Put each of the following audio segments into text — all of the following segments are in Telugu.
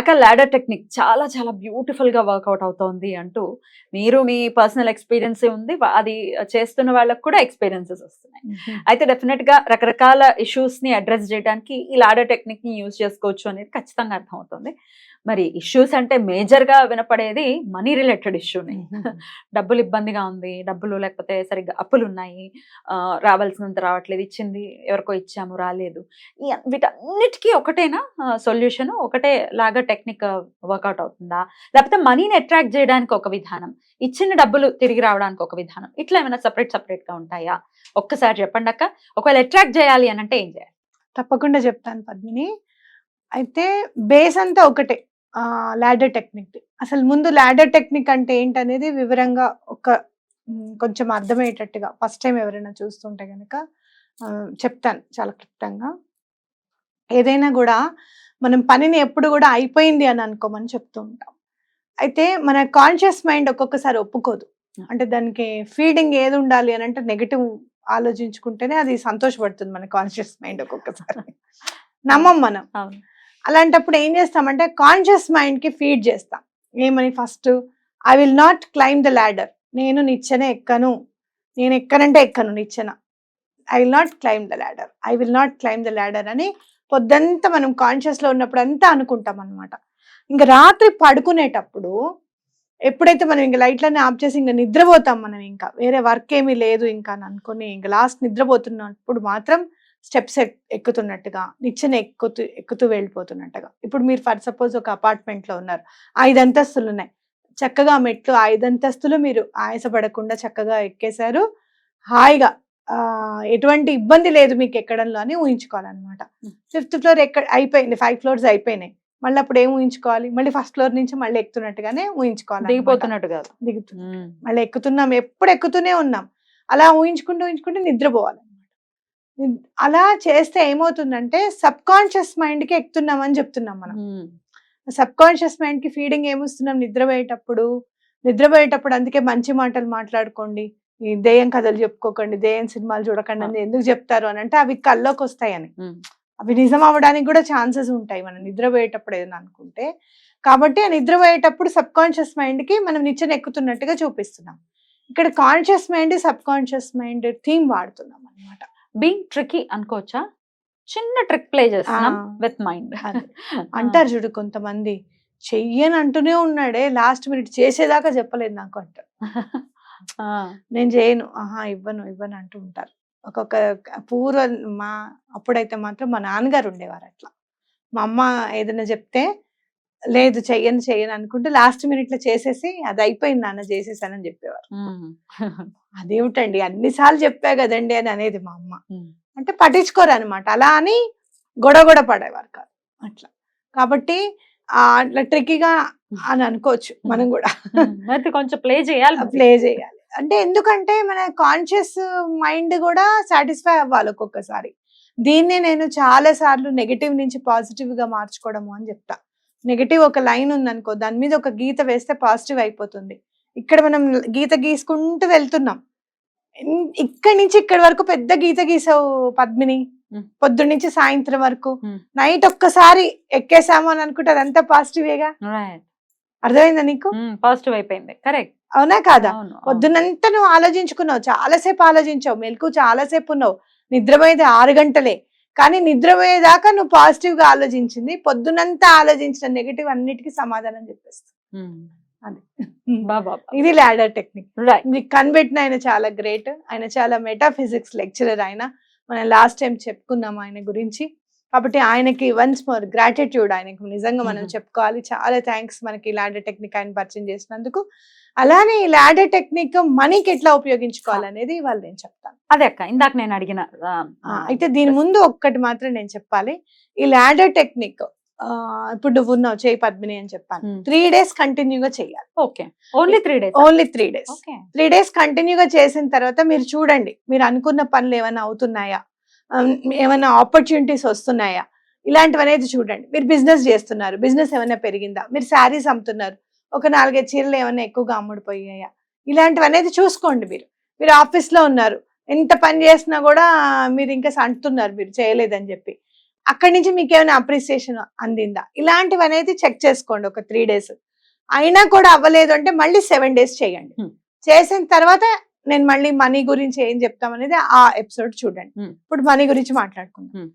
అక్క లాడర్ టెక్నిక్ చాలా చాలా బ్యూటిఫుల్గా వర్కౌట్ అవుతోంది అంటూ మీరు మీ పర్సనల్ ఎక్స్పీరియన్స్ ఉంది. అది చేస్తున్న వాళ్ళకి కూడా ఎక్స్పీరియన్సెస్ వస్తున్నాయి. అయితే డెఫినెట్గా రకరకాల ఇష్యూస్ని అడ్రస్ చేయడానికి ఈ లాడర్ టెక్నిక్ని యూజ్ చేసుకోవచ్చు అనేది ఖచ్చితంగా అర్థమవుతుంది. మరి ఇష్యూస్ అంటే మేజర్గా వినపడేది మనీ రిలేటెడ్ ఇష్యూని డబ్బులు ఇబ్బందిగా ఉంది. డబ్బులు లేకపోతే సరిగ్గా అప్పులు ఉన్నాయి. రావాల్సినంత రావట్లేదు. ఇచ్చింది ఎవరికో ఇచ్చాము రాలేదు. వీటన్నిటికీ ఒకటేనా? సొల్యూషన్ ఒకటే లాగా టెక్నిక్ వర్కౌట్ అవుతుందా? లేకపోతే మనీని అట్రాక్ట్ చేయడానికి ఒక విధానం ఇచ్చిన డబ్బులు తిరిగి రావడానికి ఒక విధానం ఇట్లా ఏమైనా సపరేట్ సపరేట్గా ఉంటాయా? ఒక్కసారి చెప్పండి అక్క. ఒకవేళ అట్రాక్ట్ చేయాలి అని అంటే ఏం చేయాలి? తప్పకుండా చెప్తాను పద్మిని. అయితే బేస్ అంతా ఒకటే లాడర్ టెక్నిక్ అసలు ముందు లాడర్ టెక్నిక్ అంటే ఏంటనేది వివరంగా ఒక కొంచెం అర్థమయ్యేటట్టుగా ఫస్ట్ టైం ఎవరైనా చూస్తుంటే కనుక చెప్తాను చాలా క్లుప్తంగా. ఏదైనా కూడా మనం పనిని ఎప్పుడు కూడా అయిపోయింది అని అనుకోమని చెప్తూ ఉంటాం. అయితే మన కాన్షియస్ మైండ్ ఒక్కొక్కసారి ఒప్పుకోదు. అంటే దానికి ఫీడింగ్ ఏది ఉండాలి అని అంటే నెగిటివ్ ఆలోచించుకుంటేనే అది సంతోషపడుతుంది మన కాన్షియస్ మైండ్ ఒక్కొక్కసారి. నమ్మం మనం. అలాంటప్పుడు ఏం చేస్తామంటే కాన్షియస్ మైండ్కి ఫీడ్ చేస్తాం. ఏమని first I will not climb the ladder నేను నిచ్చెన ఎక్కను. నేను ఎక్కనంటే ఎక్కను నిచ్చెన. I will not climb the ladder I will not climb the ladder అని పొద్దంతా మనం కాన్షియస్లో ఉన్నప్పుడు అంతా అనుకుంటాం అనమాట ఇంకా రాత్రి పడుకునేటప్పుడు ఎప్పుడైతే మనం ఇంకా లైట్లన్నీ ఆఫ్ చేసి ఇంకా నిద్రపోతాం మనం ఇంకా వేరే వర్క్ ఏమీ లేదు ఇంకా అని అనుకుని ఇంకా లాస్ట్ నిద్రపోతున్నప్పుడు మాత్రం స్టెప్స్ ఎక్కుతున్నట్టుగా నిచ్చెన ఎక్కుతూ ఎక్కుతూ వెళ్ళిపోతున్నట్టుగా. ఇప్పుడు మీరు ఫర్ సపోజ్ ఒక అపార్ట్మెంట్లో లో ఉన్నారు ఐదు అంతస్తులు ఉన్నాయి. చక్కగా మెట్లు ఐదు అంతస్తులు మీరు ఆయాసపడకుండా చక్కగా ఎక్కేశారు. హాయిగా ఎటువంటి ఇబ్బంది లేదు మీకు ఎక్కడంలో అని ఊహించుకోవాలన్నమాట. ఫిఫ్త్ ఫ్లోర్ ఎక్కడ అయిపోయింది ఫైవ్ ఫ్లోర్స్ అయిపోయినాయి. మళ్ళీ అప్పుడు ఏం ఊహించుకోవాలి? మళ్ళీ ఫస్ట్ ఫ్లోర్ నుంచి మళ్ళీ ఎక్కుతున్నట్టుగానే ఊహించుకోవాలి. దిగిపోతున్నట్టు కాదు దిగుతు మళ్ళీ ఎక్కుతున్నాం ఎప్పుడు ఎక్కుతూనే ఉన్నాం. అలా ఊహించుకుంటూ ఊహించుకుంటూ నిద్రపోవాలి నిద్- అలా చేస్తే ఏమవుతుందంటే సబ్ కాన్షియస్ మైండ్కి ఎక్కుతున్నామని చెప్తున్నాం మనం. సబ్ కాన్షియస్ మైండ్కి ఫీడింగ్ ఏమిస్తున్నాం? నిద్రపోయేటప్పుడు. నిద్రపోయేటప్పుడు అందుకే మంచి మాటలు మాట్లాడుకోండి. ఈ దెయ్యం కథలు చెప్పుకోకండి దెయ్యం సినిమాలు చూడకండి అని ఎందుకు చెప్తారు అని అంటే అవి కల్లోకి వస్తాయని. అవి నిజం అవ్వడానికి కూడా ఛాన్సెస్ ఉంటాయి. మనం నిద్రపోయేటప్పుడు ఏదైనా అనుకుంటే. కాబట్టి ఆ నిద్రపోయేటప్పుడు సబ్ కాన్షియస్ మైండ్కి మనం నిచ్చెన ఎక్కుతున్నట్టుగా చూపిస్తున్నాం. ఇక్కడ conscious mind subconscious mind theme వాడుతున్నాం అనమాట బీయింగ్ ట్రికీ అనుకోవచ్చా? చిన్న ట్రిక్ ప్లే చేస్తున్నాం ఆ. With mind. అంటారు చూడు కొంతమంది చెయ్యని అంటూనే ఉన్నాడే లాస్ట్ మినిట్ చేసేదాకా చెప్పలేదు నాకు అంటారు నేను చేయను. ఆహా! ఇవ్వను ఇవ్వను అంటూ ఉంటారు. ఒక్కొక్క పూర్వ మా అప్పుడైతే మాత్రం మా నాన్నగారు ఉండేవారు అట్లా. మా అమ్మ ఏదైనా చెప్తే లేదు చెయ్యను చెయ్యను అనుకుంటే లాస్ట్ మినిట్లో చేసేసి అది అయిపోయింది నాన్న చేసేసానని చెప్పేవారు. అదేమిటండి? అన్నిసార్లు చెప్పా కదండి అని అనేది మా అమ్మ. అంటే పట్టించుకోరు అనమాట అలా అని గొడవ గొడవ పడేవారు కాదు. అట్లా. కాబట్టి అట్లా ట్రిక్కీగా అని అనుకోవచ్చు మనం కూడా. మరి కొంచెం ప్లే చేయాలి. ప్లే చేయాలి. అంటే ఎందుకంటే మన కాన్షియస్ మైండ్ కూడా సాటిస్ఫై అవ్వాలి ఒక్కొక్కసారి. దీన్నే నేను చాలా సార్లు నెగిటివ్ నుంచి పాజిటివ్గా మార్చుకోవడము అని చెప్తా. నెగిటివ్ ఒక లైన్ ఉందనుకో దాని మీద ఒక గీత వేస్తే పాజిటివ్ అయిపోతుంది. ఇక్కడ మనం గీత గీసుకుంటూ వెళ్తున్నాం. ఇక్కడి నుంచి ఇక్కడి వరకు పెద్ద గీత గీసావు పద్మిని. మ్. పొద్దు నుంచి సాయంత్రం వరకు మ్. నైట్ ఒక్కసారి ఎక్కేసాము అని అనుకుంటే అదంతా పాజిటివేగా. అర్థమైందా నీకు పాజిటివ్ అయిపోయింది కరెక్ట్ అవునా కాదా. పొద్దునంతా నువ్వు ఆలోచించుకున్నావు చాలాసేపు ఆలోచించావు మెలకు చాలాసేపు ఉన్నావు నిద్రపోయేది ఆరు గంటలే కానీ నిద్రపోయేదాకా నువ్వు పాజిటివ్గా ఆలోచించింది పొద్దునంతా ఆలోచించిన నెగిటివ్ అన్నిటికీ సమాధానం. అది బా. ఇది లాడర్ టెక్నిక్. మీకు కనిపెట్టిన ఆయన చాలా గ్రేట్ ఆయన చాలా మెటాఫిజిక్స్ లెక్చరర్ ఆయన మనం లాస్ట్ టైం చెప్పుకున్నాం ఆయన గురించి. కాబట్టి ఆయనకి వన్స్ మోర్ గ్రాటిట్యూడ్ ఆయనకు. నిజంగా మనం. చెప్పుకోవాలి. చాలా థ్యాంక్స్ మనకి ఈ లాడర్ టెక్నిక్ ఆయన పరిచయం చేసినందుకు. అలానే ఈ లాడర్ టెక్నిక్ మనీకి ఎట్లా ఉపయోగించుకోవాలనేది ఇవాళ నేను చెప్తాను. అదే అక్క ఇందాక నేను అడిగిన అయితే దీని ముందు ఒక్కటి మాత్రం నేను చెప్పాలి. ఈ లాడర్ టెక్నిక్ ఇప్పుడు నువ్వు ఉన్నావు చేయి పద్మిని అని చెప్పాను. త్రీ డేస్ కంటిన్యూగా చేయాలి. Okay only three days only three days three days కంటిన్యూగా చేసిన తర్వాత మీరు చూడండి మీరు అనుకున్న పనులు ఏమైనా అవుతున్నాయా? ఉమ్, ఏమైనా ఆపర్చునిటీస్ వస్తున్నాయా? ఇలాంటివి అనేది చూడండి. మీరు బిజినెస్ చేస్తున్నారు. బిజినెస్ ఏమైనా పెరిగిందా? మీరు శారీస్ అమ్ముతున్నారు. ఒక నాలుగైదు చీరలు ఏమైనా ఎక్కువగా అమ్ముడుపోయాయా? ఇలాంటివి అనేది చూసుకోండి మీరు. మీరు ఆఫీస్లో ఉన్నారు. ఎంత పని చేసినా కూడా మీరు ఇంకా అంటున్నారు మీరు చేయలేదని చెప్పి. అక్కడి నుంచి మీకు ఏమైనా అప్రిసియేషన్ అందిందా? ఇలాంటివి అనేది చెక్ చేసుకోండి ఒక త్రీ డేస్ అయినా కూడా అవ్వలేదు అంటే మళ్ళీ సెవెన్ డేస్ చేయండి. Hmm. చేసిన తర్వాత నేను మళ్ళీ మనీ గురించి ఏం చెప్తాం అనేది ఆ ఎపిసోడ్ చూడండి. Hmm. ఇప్పుడు మనీ గురించి మాట్లాడుకుందాం. Hmm.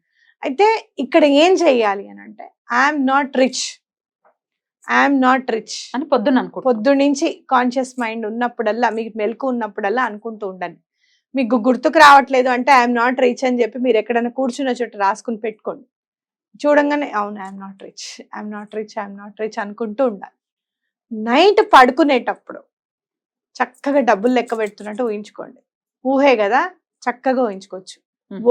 అయితే ఇక్కడ ఏం చెయ్యాలి అని అంటే I'm not rich I'm not rich అని పొద్దున్న అనుకో పొద్దు నుంచి కాన్షియస్ మైండ్ ఉన్నప్పుడల్లా మీకు మెలకు ఉన్నప్పుడల్లా అనుకుంటూ ఉండండి. మీకు గుర్తుకు రావట్లేదు అంటే ఐఎమ్ నాట్ రిచ్ అని చెప్పి మీరు ఎక్కడైనా కూర్చున్న చోట రాసుకుని పెట్టుకోండి. చూడంగానే అవును I'm not rich I'm not rich I'm not rich అనుకుంటూ ఉండాలి. నైట్ పడుకునేటప్పుడు చక్కగా డబ్బులు లెక్క పెడుతున్నట్టు ఊహించుకోండి. ఊహే కదా చక్కగా ఊహించుకోవచ్చు.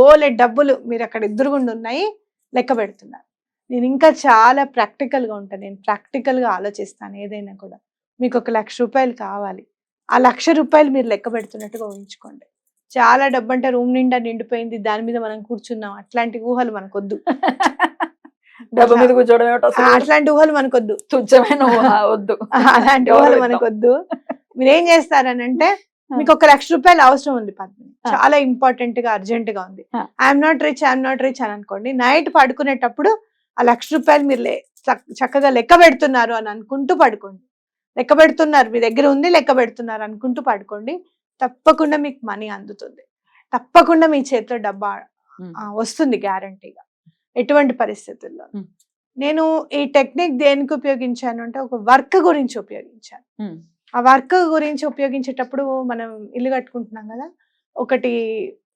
ఓలే డబ్బులు మీరు అక్కడ ఎదురుగుండా ఉన్నాయి లెక్క పెడుతున్నారు. నేను ఇంకా చాలా ప్రాక్టికల్గా ఉంటాను నేను ప్రాక్టికల్గా ఆలోచిస్తాను ఏదైనా కూడా. మీకు ఒక లక్ష రూపాయలు కావాలి ఆ లక్ష రూపాయలు మీరు లెక్క పెడుతున్నట్టుగా ఊహించుకోండి. చాలా డబ్బు అంటే రూమ్ నిండా నిండిపోయింది. దాని మీద మనం కూర్చున్నాం. అట్లాంటి ఊహలు మనకొద్దు. డబ్బు మీద కూర్చోవడం అట్లాంటి ఊహలు మనకొద్దు. తుచ్చమైన వద్దు. అలాంటి ఊహలు? మనకొద్దు. మీరు ఏం చేస్తారనంటే మీకు ఒక లక్ష రూపాయలు అవసరం ఉంది పద్మిని. చాలా ఇంపార్టెంట్గా అర్జెంట్గా ఉంది. I'm not rich I'm not rich అని అనుకోండి. నైట్ పడుకునేటప్పుడు ఆ లక్ష రూపాయలు మీరు చక్కగా లెక్క పెడుతున్నారు అని అనుకుంటూ పడుకోండి. లెక్క పెడుతున్నారు మీ దగ్గర ఉంది లెక్క పెడుతున్నారు అనుకుంటూ పడుకోండి. తప్పకుండా మీకు మనీ అందుతుంది. తప్పకుండా మీ చేతిలో డబ్బా వస్తుంది గ్యారంటీగా. ఎటువంటి పరిస్థితుల్లో. నేను ఈ టెక్నిక్ దేనికి ఉపయోగించాను అంటే ఒక వర్క్ గురించి ఉపయోగించాను. ఆ వర్క్ గురించి ఉపయోగించేటప్పుడు మనం ఇల్లు కట్టుకుంటున్నాం కదా ఒకటి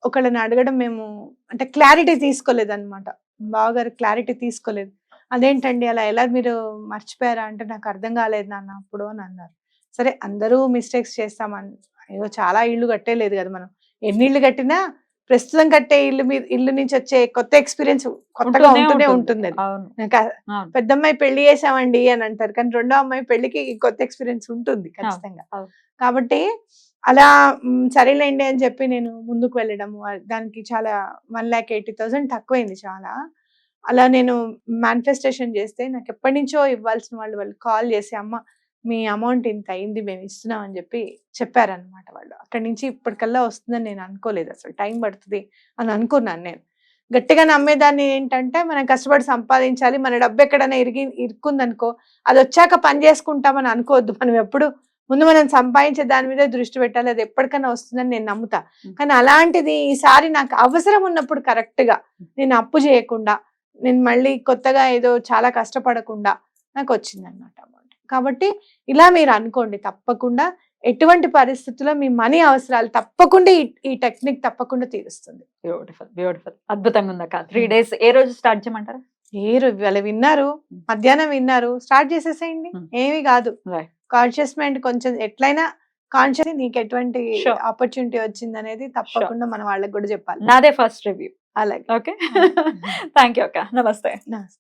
ఒకళ్ళని అడగడం మేము అంటే క్లారిటీ తీసుకోలేదు అనమాట బావగారు క్లారిటీ తీసుకోలేదు. అదేంటండి అలా ఎలా మీరు మర్చిపోయారా? అంటే నాకు అర్థం కాలేదు నాన్న అప్పుడు అని అన్నారు. సరే అందరూ మిస్టేక్స్ చేస్తామని అయ్యో చాలా ఇల్లు కట్టేలేదు కదా మనం. ఎన్ని ఇల్లు కట్టినా ప్రస్తుతం కట్టే ఇల్లు మీద ఇల్లు నుంచి వచ్చే కొత్త ఎక్స్పీరియన్స్ కొత్తగా ఉంటూనే ఉంటుంది. అది. పెద్ద అమ్మాయి పెళ్ళి చేసామండి అని అంటారు. కానీ రెండో అమ్మాయి పెళ్ళికి కొత్త ఎక్స్పీరియన్స్ ఉంటుంది ఖచ్చితంగా. కాబట్టి అలా సరేలేండి అని చెప్పి నేను ముందుకు వెళ్ళడము దానికి చాలా వన్ ల్యాక్ ఎయిటీ థౌసండ్ తక్కువైంది చాలా. అలా నేను మేనిఫెస్టేషన్ చేస్తే నాకు ఎప్పటి నుంచో ఇవ్వాల్సిన వాళ్ళు వాళ్ళు కాల్ చేసి అమ్మ మీ అమౌంట్ ఇంత అయింది మేము ఇస్తున్నాం అని చెప్పి చెప్పారనమాట వాళ్ళు. అక్కడి నుంచి ఇప్పటికల్లా వస్తుందని నేను అనుకోలేదు అసలు. టైం పడుతుంది అని అనుకున్నాను నేను. గట్టిగా నమ్మేదాన్ని ఏంటంటే మనం కష్టపడి సంపాదించాలి మన డబ్బు ఎక్కడైనా ఇరిగి ఇరుక్కుందనుకో అది వచ్చాక పని చేసుకుంటామని అనుకోవద్దు. మనం ఎప్పుడు ముందు మనం సంపాదించే దాని మీద దృష్టి పెట్టాలి అది ఎప్పటికైనా వస్తుందని నేను నమ్ముతా. కానీ అలాంటిది ఈసారి నాకు అవసరం ఉన్నప్పుడు కరెక్ట్గా నేను అప్పు చేయకుండా నేను మళ్ళీ కొత్తగా ఏదో చాలా కష్టపడకుండా నాకు వచ్చింది అనమాట అమౌంట్. కాబట్టి ఇలా మీరు అనుకోండి తప్పకుండా ఎటువంటి పరిస్థితుల్లో మీ మనీ అవసరాలు తప్పకుండా ఈ- టెక్నిక్ తప్పకుండా తీరుస్తుంది. బ్యూటిఫుల్ బ్యూటిఫుల్ అద్భుతంగా ఉంది అక్క త్రీ డేస్ ఏ రోజు స్టార్ట్ చేయమంటారా? ఏ రో- వాళ్ళు విన్నారు Mm. మధ్యాహ్నం విన్నారు స్టార్ట్ చేసేసేయండి. Mm. ఏమీ కాదు. Right. కాన్షియస్ మైండ్ కొంచెం ఎట్లయినా కాన్షియస్ నీకు ఎటువంటి. ఆపర్చునిటీ వచ్చింది అనేది తప్పకుండా మన వాళ్ళకి కూడా చెప్పాలి. నాదే ఫస్ట్ రివ్యూ అలాగే. ఓకే థ్యాంక్ యూ అక్క. నమస్తే. నమస్తే.